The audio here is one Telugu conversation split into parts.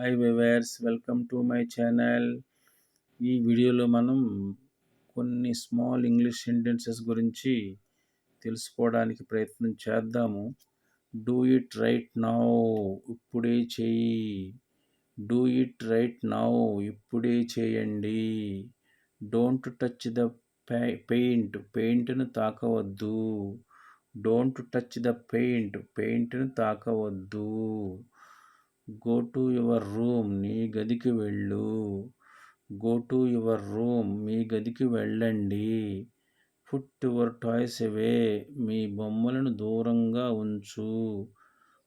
Hi viewers welcome to my channel ఈ వీడియోలో మనం కొన్ని స్మాల్ ఇంగ్లీష్ సెంటెన్సెస్ గురించి తెలుసుకోవడానికి ప్రయత్నం చేద్దాము. డూ ఇట్ రైట్ నౌ ఇప్పుడే చేయి. డూ ఇట్ రైట్ నౌ ఇప్పుడే చేయండి. డోంట్ టచ్ ద పెయింట్ పెయింట్ను తాకవద్దు. డోంట్ టచ్ ద పెయింట్ పెయింట్ను తాకవద్దు. గో టు యువర్ రూమ్ నీ గదికి వెళ్ళు. గో టు యువర్ రూమ్ మీ గదికి వెళ్ళండి. పుట్ యువర్ టాయ్స్ అవే మీ బొమ్మలను దూరంగా ఉంచు.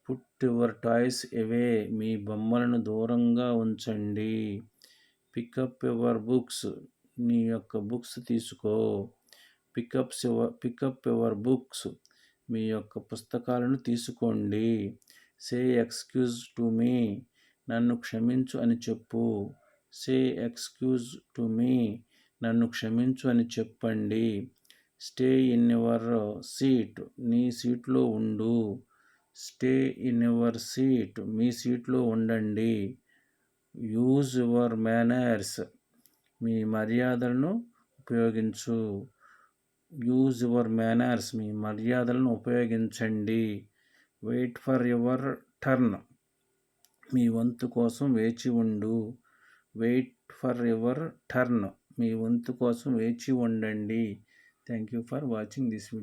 పుట్ యువర్ టాయ్స్ అవే మీ బొమ్మలను దూరంగా ఉంచండి. పికప్ యువర్ బుక్స్ నీ యొక్క బుక్స్ తీసుకో. Pick ups your pick up your books మీ యొక్క పుస్తకాలను తీసుకోండి. సే ఎక్స్క్యూజ్ టు మీ నన్ను క్షమించు అని చెప్పు. సే ఎక్స్క్యూజ్ టు మీ నన్ను క్షమించు అని చెప్పండి. స్టే ఇన్ యువర్ సీట్ నీ సీట్లో ఉండు. స్టే ఇన్ యువర్ సీట్ మీ సీట్లో ఉండండి. యూజ్ యువర్ మేనర్స్ మీ మర్యాదలను ఉపయోగించు. యూజ్ యువర్ మేనర్స్ మీ మర్యాదలను ఉపయోగించండి. వెయిట్ ఫర్ యువర్ టర్న్ మీ వంతు కోసం వేచి ఉండు. వెయిట్ ఫర్ యువర్ టర్న్ మీ వంతు కోసం వేచి ఉండండి. Thank you for watching this video